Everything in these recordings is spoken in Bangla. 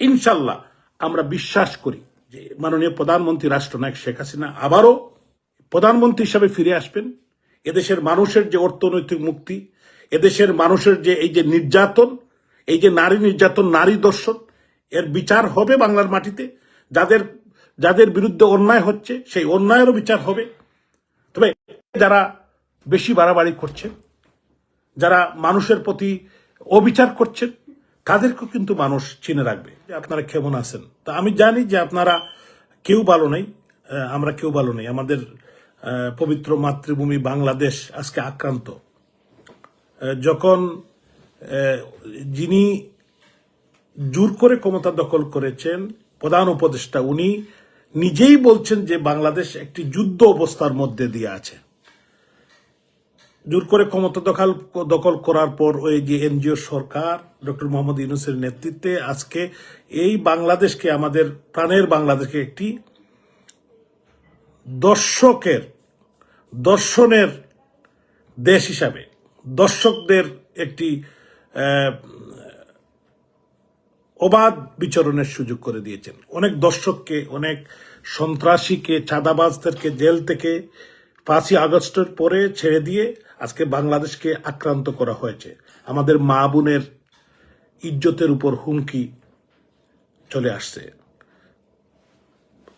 ইনশাল্লাহ আমরা বিশ্বাস করি যে মাননীয় প্রধানমন্ত্রী রাষ্ট্রনায়ক শেখ হাসিনা আবারও প্রধানমন্ত্রী হিসাবে ফিরে আসবেন। এদেশের মানুষের যে অর্থনৈতিক মুক্তি, এদেশের মানুষের যে এই যে নির্যাতন, এই যে নারী নির্যাতন, নারী দর্শন, এর বিচার হবে বাংলার মাটিতে। যাদের যাদের বিরুদ্ধে অন্যায় হচ্ছে, সেই অন্যায়েরও বিচার হবে। তবে যারা বেশি বাড়াবাড়ি করছেন, যারা মানুষের প্রতি অবিচার করছেন তাদেরকেও কিন্তু মানুষ চিনে রাখবে যে আপনারা কেমন আছেন। তা আমি জানি যে আপনারা কেউ ভালো নেই আমরা কেউ ভালো নেই। আমাদের পবিত্র মাতৃভূমি বাংলাদেশ আজকে আক্রান্ত। যখন যিনি জোর করে ক্ষমতা দখল করেছেন, প্রধান উপদেষ্টা, উনি নিজেই বলছেন যে বাংলাদেশ একটি যুদ্ধ অবস্থার মধ্যে দিয়ে আছে। জোর করে ক্ষমতা দখল দখল করার পর ওই যে এনজিও সরকার, ডক্টর মোহাম্মদ ইউনুসের নেতৃত্বে আজকে এই বাংলাদেশকে, আমাদের প্রাণের বাংলাদেশকে একটি দর্শকের, দর্শনের দেশ হিসাবে, দর্শকদের একটি অবাধ বিচরণের সুযোগ করে দিয়েছেন। অনেক দর্শককে, অনেক সন্ত্রাসীকে, চাঁদাবাজদেরকে, জেল থেকে পাঁচই আগস্টের পরে ছেড়ে দিয়ে আজকে বাংলাদেশকে আক্রান্ত করা হয়েছে। আমাদের মা বোনের ইজ্জতের উপর হুমকি চলে আসছে।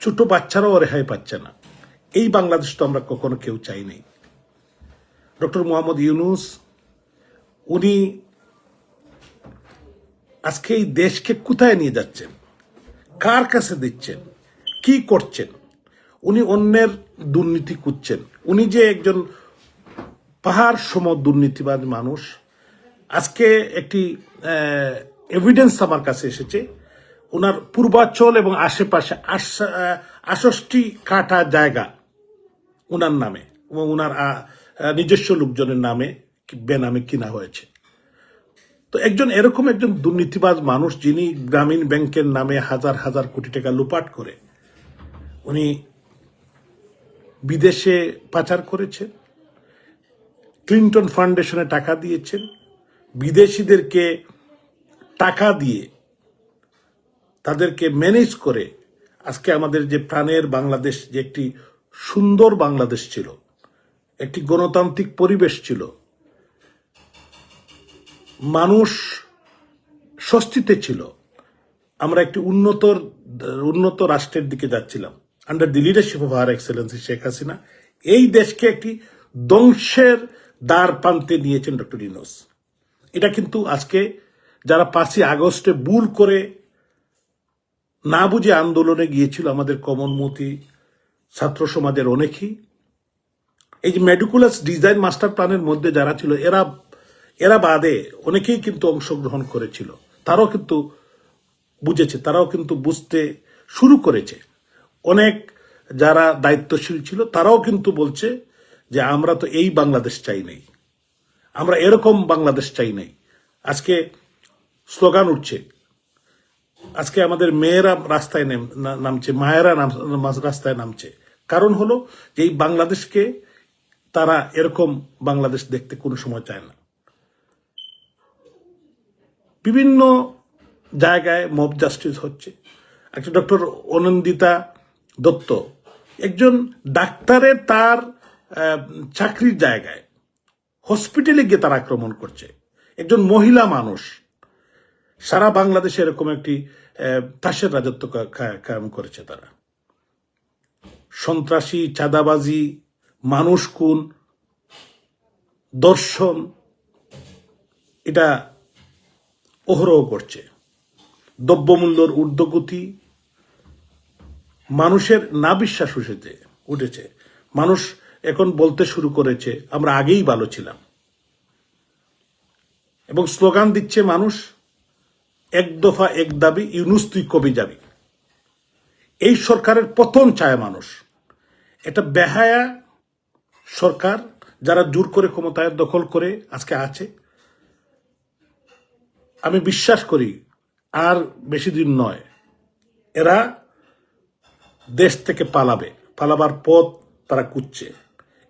ছোট বাচ্চারাও রেহাই পাচ্ছে না। এই বাংলাদেশ তো আমরা কখনো কেউ চাই নাই। ডক্টর মোহাম্মদ ইউনুস, উনি আজকে এই দেশকে কোথায় নিয়ে যাচ্ছেন? কার কাছে দিচ্ছেন? কি করছেন? উনি অন্যের দুর্নীতি করছেন উনি যে একজন পাহাড় সম দুর্নীতিবাদ মানুষ, আজকে একটি এভিডেন্স আমার কাছে এসেছে। ওনার পূর্বাঞ্চল এবং আশেপাশে আষষ্টি কাটা জায়গা ওনার নামে এবং ওনার নিজস্ব লোকজনের নামে বেনামে কিনা হয়েছে। তো একজন এরকম একজন দুর্নীতিবাজ মানুষ যিনি গ্রামীণ ব্যাংকের নামে হাজার হাজার কোটি টাকা লুপাট করে, উনি বিদেশে পাচার করেছেন। ক্লিন্টন ফাউন্ডেশনে টাকা দিয়েছেন। বিদেশিদেরকে টাকা দিয়ে তাদেরকে ম্যানেজ করে আজকে আমাদের যে প্রাণের বাংলাদেশ, যে একটি সুন্দর বাংলাদেশ ছিল, একটি গণতান্ত্রিক পরিবেশ ছিল, মানুষ স্বস্তিতে ছিল। আমরা একটি উন্নত উন্নত রাষ্ট্রের দিকে যাচ্ছিলাম। Under the leadership of her excellency Sheikh Hasina এই দেশকে একটি ধ্বংসের দ্বার প্রান্তে নিয়েছেন ডক্টর ইনোস এটা কিন্তু আজকে যারা পাঁচই আগস্টে ভুল করে না বুঝে আন্দোলনে গিয়েছিল আমাদের কমনমতি ছাত্র সমাজের অনেকেই, এই যে মেডিকুলাস ডিজাইন মাস্টার প্ল্যানের মধ্যে যারা ছিল, এরা এরা বাদে অনেকেই কিন্তু অংশগ্রহণ করেছিল। তারাও কিন্তু বুঝেছে, তারাও কিন্তু বুঝতে শুরু করেছে। অনেক যারা দায়িত্বশীল ছিল, তারাও কিন্তু বলছে যে আমরা তো এই বাংলাদেশ চাই নাই। আমরা এরকম বাংলাদেশ চাই নাই। আজকে স্লোগান উঠছে। আজকে আমাদের মেয়েরা রাস্তায় নামছে, মায়েরা রাস্তায় নামছে। কারণ হলো যে এই বাংলাদেশকে তারা এরকম বাংলাদেশ দেখতে কোনো সময় চায় না। বিভিন্ন জায়গায় মব জাস্টিস হচ্ছে। একটা ডক্টর অনন্দিতা দত্ত। একজন ডাক্তারের তার চাকরির জায়গায় হসপিটালে গিয়ে তারা আক্রমণ করছে। একজন মহিলা মানুষ। সারা বাংলাদেশে এরকম একটি তাসের রাজত্ব কায়েম করেছে তারা। সন্ত্রাসী, চাঁদাবাজি, মানুষ খুন, দর্শন, এটা অহরহ করছে। দ্রব্যমূল্যর ঊর্ধ্বগতি মানুষের না বিশ্বাস উঠেছে উঠেছে। মানুষ এখন বলতে শুরু করেছে, আমরা আগেই ভালো ছিলাম। এবং স্লোগান দিচ্ছে মানুষ, এক দফা এক দাবি, ইউনুস তুই কবি যাবি? এই সরকারের পতন চায় মানুষ। এটা বেহায়া সরকার যারা জোর করে ক্ষমতায় দখল করে আজকে আছে। আমি বিশ্বাস করি, আর বেশি দিন নয়, এরা দেশ থেকে পালাবে। পালাবার পথ তারা কুচ্ছে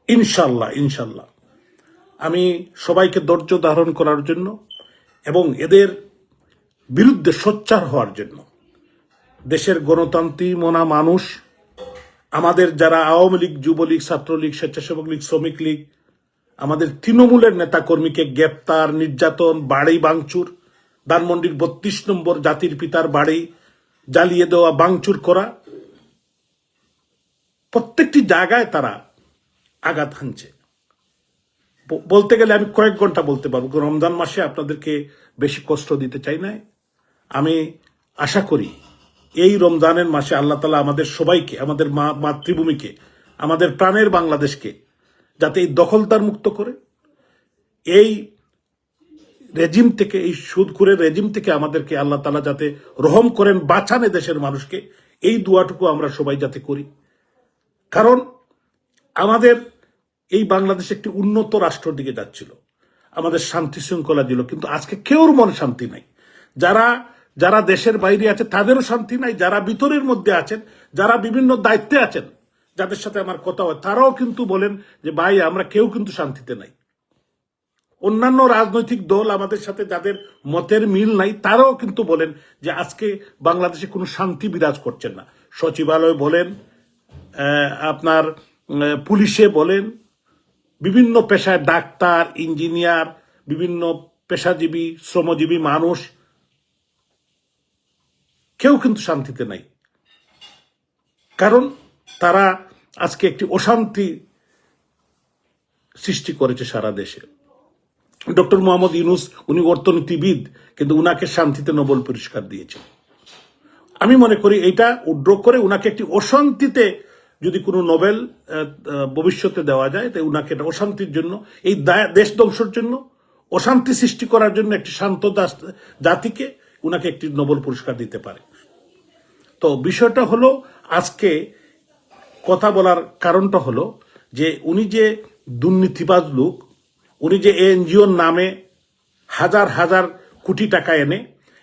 ইনশাল্লাহ ইনশাল্লাহ আমি সবাইকে ধৈর্য ধারণ করার জন্য এবং এদের বিরুদ্ধে সোচ্চার হওয়ার জন্য। দেশের গণতান্ত্রিক মনা মানুষ, আমাদের যারা আওয়ামী লীগ, যুবলীগ, ছাত্রলীগ, স্বেচ্ছাসেবক লীগ, শ্রমিক লীগ, আমাদের তৃণমূলের নেতাকর্মীকে গ্রেপ্তার, নির্যাতন, বাড়ি বাংচুর ধানমন্ডির বত্রিশ নম্বর জাতির পিতার বাড়ি জ্বালিয়ে দেওয়া বাংচুর করা প্রত্যেকটি জায়গায় তারা আঘাত হানছে। বলতে গেলে আমি কয়েক ঘণ্টা বলতে পারব। রমজান মাসে আপনাদেরকে বেশি কষ্ট দিতে চাই না আমি আশা করি এই রমজানের মাসে আল্লাহ তালা আমাদের সবাইকে, আমাদের মা মাতৃভূমিকে, আমাদের প্রাণের বাংলাদেশকে যাতে এই দখলদার মুক্ত করে। এই রেজিম থেকে, এই সুদখুরের রেজিম থেকে আমাদেরকে আল্লাহ তালা যাতে রহম করেন, বাঁচানে দেশের মানুষকে। এই দুয়াটুকু আমরা সবাই যাতে করি। কারণ আমাদের এই বাংলাদেশ একটি উন্নত রাষ্ট্রের দিকে যাচ্ছিল। আমাদের শান্তি শৃঙ্খলা দিল, কিন্তু আজকে কেউর মনে শান্তি নাই। যারা যারা দেশের বাইরে আছে, তাদেরও শান্তি নাই। যারা ভিতরের মধ্যে আছেন, যারা বিভিন্ন দায়িত্বে আছেন, যাদের সাথে আমার কথা হয়, তারাও কিন্তু বলেন যে, ভাই, আমরা কেউ কিন্তু শান্তিতে নাই। অন্যান্য রাজনৈতিক দল আমাদের সাথে যাদের মতের মিল নাই, তারাও কিন্তু বলেন যে, আজকে বাংলাদেশে কোনো শান্তি বিরাজ করছেন না। সচিবালয় বলেন আপনার পুলিশে বলেন, বিভিন্ন পেশায় ডাক্তার, ইঞ্জিনিয়ার, বিভিন্ন পেশাজীবী, শ্রমজীবী মানুষ, কেউ কিন্তু শান্তিতে নাই। কারণ তারা আজকে একটি অশান্তি সৃষ্টি করেছে সারা দেশে। ডক্টর মোহাম্মদ ইউনুস, উনি অর্থনীতিবিদ, কিন্তু উনাকে শান্তিতে নোবেল পুরস্কার দিয়েছেন। আমি মনে করি এটা উড্র করে উনাকে একটি অশান্তিতে যদি কোনো নোবেল ভবিষ্যতে দেওয়া যায়, তাই উনাকে এটা অশান্তির জন্য, এই দেশ ধ্বংসের জন্য, অশান্তি সৃষ্টি করার জন্য একটি শান্ত জাতিকে উনাকে একটি নোবেল পুরস্কার দিতে পারে। তো বিষয়টা হলো, আজকে কথা বলার কারণটা হলো যে উনি যে দুর্নীতিবাজ লোক, উনি যে এনজিওর নামে হাজার হাজার কোটি টাকা এনে,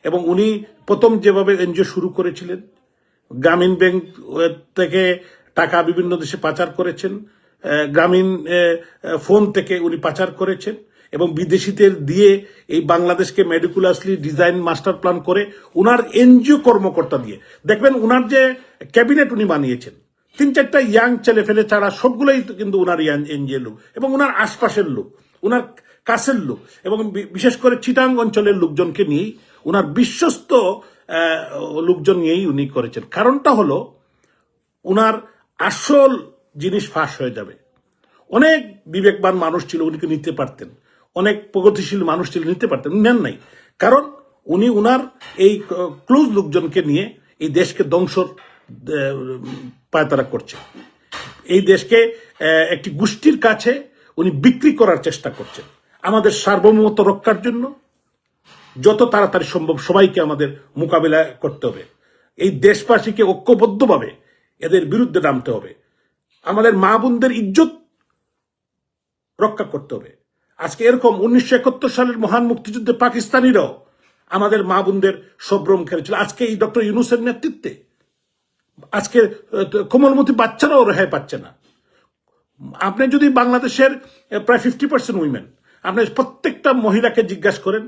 এবং উনি প্রথম যেভাবে এনজিও শুরু করেছিলেন, গ্রামীণ ব্যাংক থেকে টাকা বিভিন্ন দেশে পাচার করেছেন গ্রামীণ ফোন থেকে উনি পাচার করেছেন এবং বিদেশিদের দিয়ে এই বাংলাদেশকে মেডিকুলাসলি ডিজাইন মাস্টার প্ল্যান করে উনার এনজিও কর্মকর্তা দিয়ে। দেখবেন উনার যে ক্যাবিনেট উনি বানিয়েছেন, তিন চারটা ইয়াং ছেলে ফেলে ছাড়া সবগুলোই কিন্তু উনার এনজিও লোক এবং উনার আশপাশের লোক, উনার কাছের লোক এবং বিশেষ করে চিটাং অঞ্চলের লোকজনকে নিয়েই উনার বিশ্বস্ত লোকজন নিয়েই উনি করেছেন। কারণটা হলো, উনার আসল জিনিস ফাঁস হয়ে যাবে। অনেক বিবেকবান মানুষ ছিল উনিকে নিতে পারতেন। অনেক প্রগতিশীল মানুষ ছিল, নিতে পারতেন। নেন নাই। কারণ উনি উনার এই ক্লোজ লোকজনকে নিয়ে এই দেশকে ধ্বংসর পায়তারা করছে। এই দেশকে একটি গোষ্ঠীর কাছে উনি বিক্রি করার চেষ্টা করছেন। আমাদের সার্বভৌমত্ব রক্ষার জন্য যত তাড়াতাড়ি সম্ভব সবাইকে আমাদের মোকাবিলা করতে হবে। এই দেশবাসীকে ঐক্যবদ্ধভাবে এদের বিরুদ্ধে নামতে হবে। আমাদের মা বোনদের ইজ্জত রক্ষা করতে হবে। আজকে এরকম উনিশশো একাত্তর সালের মহান মুক্তিযুদ্ধে পাকিস্তানিরাও আমাদের মা বোনদের সব্রম খেলেছিল। আজকে এই ডক্টর ইউনুসের নেতৃত্বে। আজকে কোমলমতি বাচ্চারাও রেহাই পাচ্ছে না। আপনি যদি বাংলাদেশের প্রায় ফিফটি পার্সেন্ট উইমেন আপনি প্রত্যেকটা মহিলাকে জিজ্ঞাসা করেন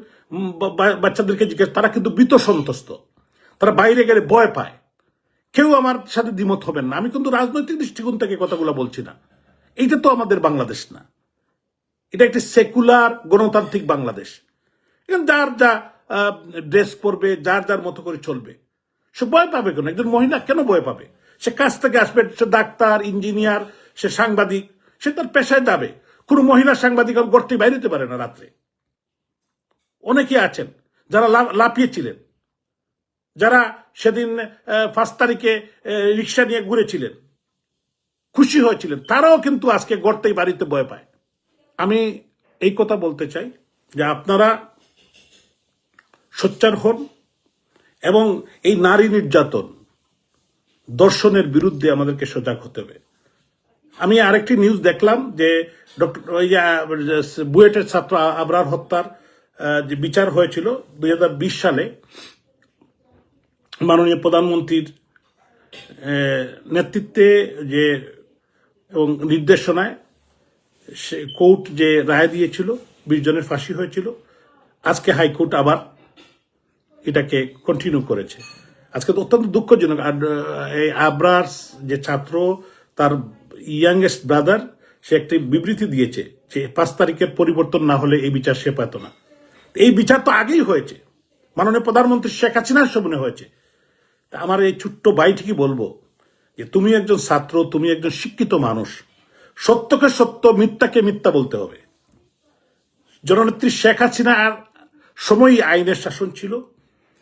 বাচ্চাদেরকে জিজ্ঞাসা তারা কিন্তু ভীত সন্তুষ্ট। তারা বাইরে গেলে ভয় পায়। কেউ আমার সাথে দ্বিমত হবেন না। আমি কিন্তু রাজনৈতিক দৃষ্টিকোণ থেকে কথাগুলো বলছি না। এইটা তো আমাদের বাংলাদেশ না। এটা একটি সেকুলার গণতান্ত্রিক বাংলাদেশ। এখানে যার যা ড্রেস পরবে, যার যার মতো করে চলবে, সে ভয় পাবে কেন? একজন মহিলা কেন ভয় পাবে? সে কাজ থেকে আসবে, সে ডাক্তার, ইঞ্জিনিয়ার, সে সাংবাদিক, সে তার পেশায় যাবে। কোনো মহিলা সাংবাদিক গড়তে বাইরে হতে পারে না রাত্রে। অনেকে আছেন যারা লাফিয়েছিলেন। যারা সেদিন পাঁচ তারিখে রিক্সা নিয়ে ঘুরেছিলেন, খুশি হয়েছিলেন, তারাও কিন্তু আজকে গড়তেই বাড়িতে ভয় পায়। আমি এই কথা বলতে চাই যে আপনারা সোচ্চার হন এবং এই নারী নির্যাতন দর্শনের বিরুদ্ধে আমাদেরকে সজাগ হতে হবে। আমি আরেকটি নিউজ দেখলাম যে ডক্টর, ওই বুয়েটের ছাত্র আবরার হত্যার যে বিচার হয়েছিল দুই হাজার বিশ সালে মাননীয় প্রধানমন্ত্রীর নেতৃত্বে যে, এবং নির্দেশনায় সে কোর্ট যে রায় দিয়েছিল, বিশ জনের ফাঁসি হয়েছিল, আজকে হাইকোর্ট আবার এটাকে কন্টিনিউ করেছে। আজকে তো অত্যন্ত দুঃখজনক। আর এই আবরার যে ছাত্র, তার ইয়াংগেস্ট ব্রাদার সে একটি বিবৃতি দিয়েছে যে পাঁচ তারিখের পরিবর্তন না হলে এই বিচার সে পেত না। এই বিচার তো আগেই হয়েছে। মাননীয় প্রধানমন্ত্রী শেখ হাসিনার সামনে হয়েছে। আমার এই ছোট্ট বাইটিকে বলব যে তুমি একজন ছাত্র, তুমি একজন শিক্ষিত মানুষ। সত্যকে সত্য, মিথ্যাকে মিথ্যা বলতে হবে। জননেত্রী শেখ হাসিনার সময়ই আইনের শাসন ছিল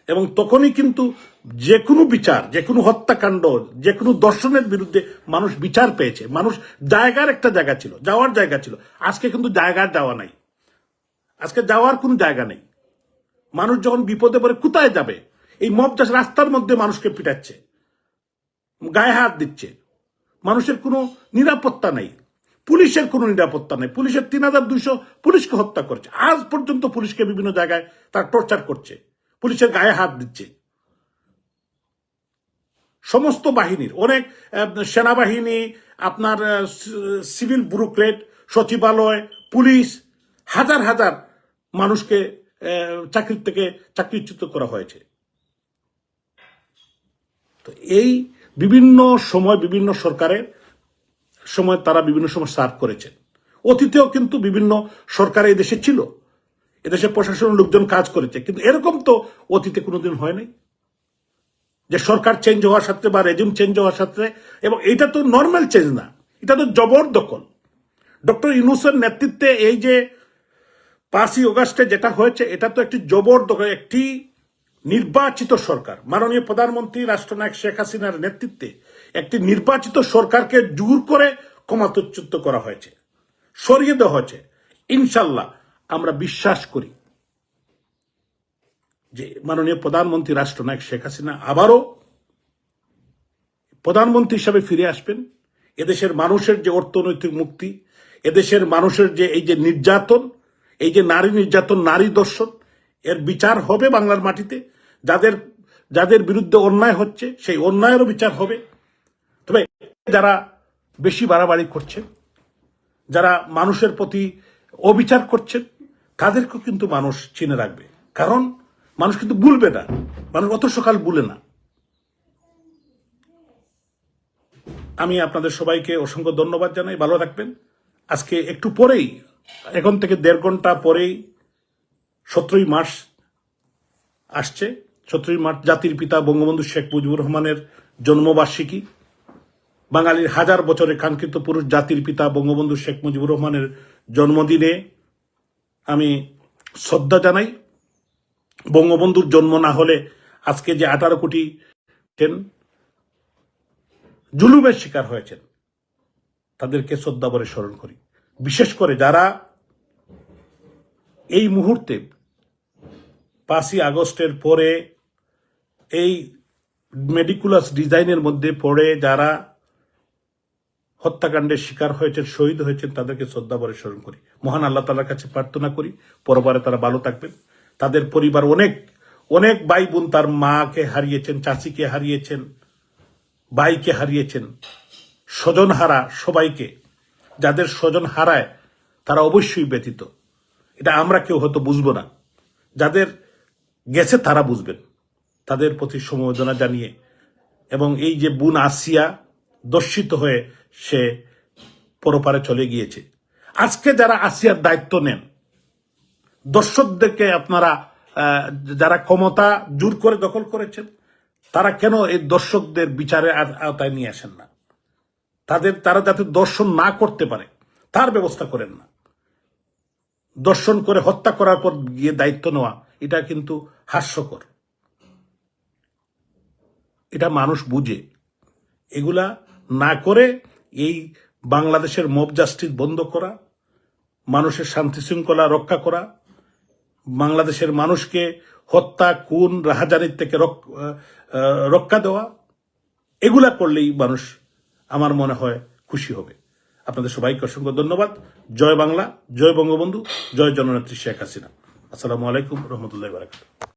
এবং তখনই কিন্তু যে কোনো বিচার, যে কোনো হত্যাকাণ্ড, যে কোনো দর্শনের বিরুদ্ধে মানুষ বিচার পেয়েছে। মানুষ জায়গার একটা জায়গা ছিল, যাওয়ার জায়গা ছিল। আজকে কিন্তু জায়গার যাওয়া নাই। আজকে যাওয়ার কোনো জায়গা নেই। মানুষ যখন বিপদে পড়ে কোথায় যাবে? এই মব চাষ রাস্তার মধ্যে মানুষকে পিটাচ্ছে, গায়ে হাত দিচ্ছে। মানুষের কোনো নিরাপত্তা নেই। পুলিশের কোনো নিরাপত্তা নেই। পুলিশের তিন হাজার দুইশো পুলিশকে হত্যা করছে। আজ পর্যন্ত পুলিশকে বিভিন্ন জায়গায় তার টর্চার করছে। পুলিশের গায়ে হাত দিচ্ছে। সমস্ত বাহিনীর, অনেক সেনাবাহিনী, আপনার সিভিল ব্যুরোক্রেট, সচিবালয়, পুলিশ, হাজার হাজার মানুষকে চাকরির থেকে চাকরিচ্যুত করা হয়েছে। তো এই বিভিন্ন সময় বিভিন্ন সরকারের সময় তারা বিভিন্ন সময় সার্ভ করেছেন। অতীতেও কিন্তু বিভিন্ন সরকার এই দেশে ছিল। এদেশে প্রশাসনের লোকজন কাজ করেছে। কিন্তু এরকম তো অতীতে কোনোদিন হয় নাই। যে সরকার চেঞ্জ হওয়ার সাথে বা রেজিম চেঞ্জ হওয়ার সাথে, এবং এটা তো নর্মাল চেঞ্জ না। এটা তো জবরদখল। ডক্টর ইউনুসের নেতৃত্বে এই যে পাঁচই অগাস্টে যেটা হয়েছে, এটা তো একটি জবরদখল, একটি নির্বাচিত সরকার। মাননীয় প্রধানমন্ত্রী রাষ্ট্রনায়ক শেখ হাসিনার নেতৃত্বে একটি নির্বাচিত সরকারকে জোর করে ক্ষমতাচ্যুত করা হয়েছে। সরিয়ে দেওয়া হয়েছে। ইনশাল্লাহ আমরা বিশ্বাস করি যে মাননীয় প্রধানমন্ত্রী রাষ্ট্রনায়ক শেখ হাসিনা আবারও প্রধানমন্ত্রী হিসাবে ফিরে আসবেন। এদেশের মানুষের যে অর্থনৈতিক মুক্তি, এদেশের মানুষের যে এই যে নির্যাতন, এই যে নারী নির্যাতন, নারী দর্শন এর বিচার হবে বাংলার মাটিতে। যাদের যাদের বিরুদ্ধে অন্যায় হচ্ছে, সেই অন্যায়েরও বিচার হবে। তবে যারা বেশি বাড়াবাড়ি করছেন, যারা মানুষের প্রতি অবিচার করছেন, তাদেরকেও কিন্তু মানুষ চিনে রাখবে। কারণ মানুষ কিন্তু ভুলবে না। মানুষ অত সকাল ভুলে না। আমি আপনাদের সবাইকে অসংখ্য ধন্যবাদ জানাই। ভালো থাকবেন। আজকে একটু পরেই, এখন থেকে দেড় ঘণ্টা পরেই সতেরোই মার্চ আসছে। সতেরোই মার্চ জাতির পিতা বঙ্গবন্ধু শেখ মুজিবুর রহমানের জন্মবার্ষিকী। বাঙালির হাজার বছরের কাঙ্ক্ষিত পুরুষ জাতির পিতা বঙ্গবন্ধু শেখ মুজিবুর রহমানের জন্মদিনে আমি শ্রদ্ধা জানাই। বঙ্গবন্ধুর জন্ম না হলে আজকে যে আঠারো কোটি জুলুমের শিকার হয়েছেন, তাদেরকে শ্রদ্ধা বলে স্মরণ করি। বিশেষ করে যারা এই মুহূর্তে পাঁচই আগস্টের পরে এই মেডিকুলাস ডিজাইনের মধ্যে পড়ে যারা হত্যাকাণ্ডের শিকার হয়েছেন, শহীদ হয়েছেন, তাদেরকে শ্রদ্ধা করে স্মরণ করি। মহান আল্লাহ তালার কাছে প্রার্থনা করি, পরবারে তারা ভালো থাকবেন। তাদের পরিবার অনেক অনেক ভাই বোন তার মাকে হারিয়েছেন, চাচিকে হারিয়েছেন, ভাইকে হারিয়েছেন। স্বজন হারা সবাইকে, যাদের স্বজন হারায় তারা অবশ্যই ব্যতীত। এটা আমরা কেউ হয়তো বুঝব না। যাদের গেছে তারা বুঝবেন। তাদের প্রতি সমবেদনা জানিয়ে এবং এই যে বুন আসিয়া দর্শিত হয়ে সে পরপারে চলে গিয়েছে। আজকে যারা আসিয়ার দায়িত্ব নেন, দর্শকদেরকে আপনারা যারা ক্ষমতা জোর করে দখল করেছেন, তারা কেন এই দর্শকদের বিচারে আওতা- আওতায় নিয়ে আসেন না? তাদের, তারা যাতে দর্শন না করতে পারে, তার ব্যবস্থা করেন না। দর্শন করে হত্যা করার পর গিয়ে দায়িত্ব নেওয়া, এটা কিন্তু হাস্যকর। এটা মানুষ বুঝে। এগুলা না করে এই বাংলাদেশের মব জাস্টিস বন্ধ করা, মানুষের শান্তি শৃঙ্খলা রক্ষা করা, বাংলাদেশের মানুষকে হত্যা, খুন, রাহাজানির থেকে রক্ষা দেওয়া, এগুলা করলেই মানুষ আমার মনে হয় খুশি হবে। আপনাদের সবাইকে অসংখ্য ধন্যবাদ। জয় বাংলা, জয় বঙ্গবন্ধু, জয় জননেত্রী শেখ হাসিনা। আসসালামু আলাইকুম, রহমতুল্লাহ বারাকাতুহ।